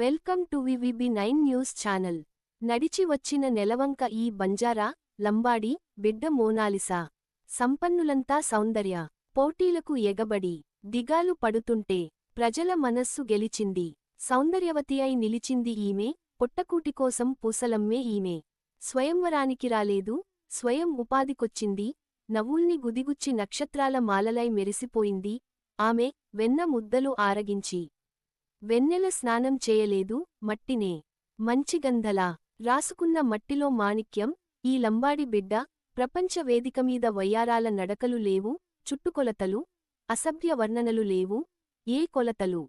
Welcome to VVB nine news channel. నడిచి వచ్చిన నెలవంక ఈ బంజారా లంబాడి బిడ్డ మోనాలిసా. సంపన్నులంతా సౌందర్య. పోటీలకు ఎగబడి దిగాలు పడుతుంటే ప్రజల మనస్సు గెలిచింది. సౌందర్యవతి అయి నిలిచింది ఈమె పొట్టకూటికోసం పూసలమ్మే ఈమె. స్వయంవరానికి రాలేదు స్వయం ఉపాధికొచ్చింది నవ్వుల్ని గుదిగుచ్చి నక్షత్రాల మాలలై మెరిసిపోయింది ఆమె వెన్న ముద్దలు ఆరగించి. వెన్నెల స్నానం చేయలేదు మట్టినే. మంచిగంధలా రాసుకున్న మట్టిలో మాణిక్యం ఈ లంబాడి బిడ్డ ప్రపంచ వేదికమీద వయ్యారాల నడకలు లేవు చుట్టుకొలతలు అసభ్య వర్ణనలు లేవు ఏ కొలతలు?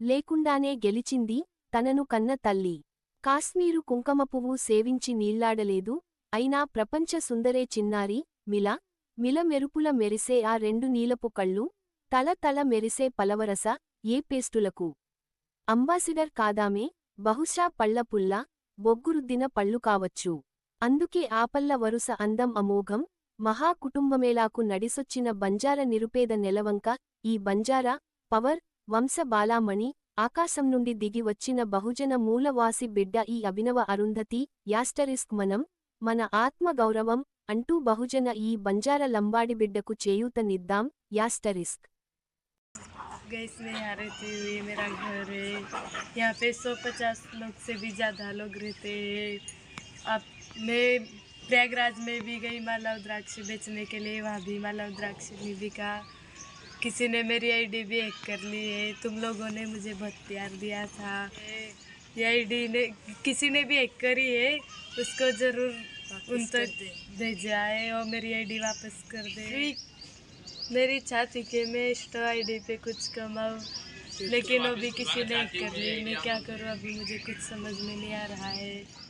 లేకుండానే గెలిచింది తనను కన్న తల్లి. కాశ్మీరు కుంకమ పువ్వు సేవించి నీళ్ళాడలేదు అయినా ప్రపంచ సుందరే చిన్నారి మిల మిల మెరుపుల మెరిసే ఆ రెండు నీలపు కళ్ళు తల తల మెరిసే పలవరస ఏ పేస్టులకు? అంబాసిడర్ కాదామే బహుశా పళ్ళపుల్ల బొగ్గురుద్దిన పళ్ళు కావచ్చు. అందుకే ఆపల్ల వరుస అందం అమోఘం మహా కుటుంబమేళాకు నడిసొచ్చిన బంజార నిరుపేద నెలవంక ఈ బంజారా పవర్ వంశ బాలామణి ఆకాశం నుండి దిగి వచ్చిన బహుజన మూలవాసి బిడ్డ ఈ అభినవ అరుంధతి యాస్టరిస్క్ మనం మన ఆత్మ గౌరవం అంటూ బహుజన ఈ బంజార లంబాడి బిడ్డకు చేయూతనిద్దాం యాస్టరిస్క్. गैस में यहाँ रहती हुई मेरा घर है। यहाँ पे सौ पचास लोग से भी ज़्यादा लोग रहते हैं। अब मैं प्रयागराज में भी गई माला द्राक्ष बेचने के लिए वहाँ भी माला द्राक्ष नहीं बिका किसी ने मेरी आईडी भी हैक कर ली है। तुम लोगों ने मुझे बहुत प्यार दिया था। ये आईडी ने किसी ने भी हैक करी है उसको ज़रूर उन तक भेजाए और मेरी आईडी वापस कर दे। मेरी इच्छा थी कि मैं इंस्टा आईडी पे कुछ कमाऊँ लेकिन अभी किसी ने कर ली, मैं क्या करूँ? अभी मुझे कुछ समझ में नहीं आ रहा है।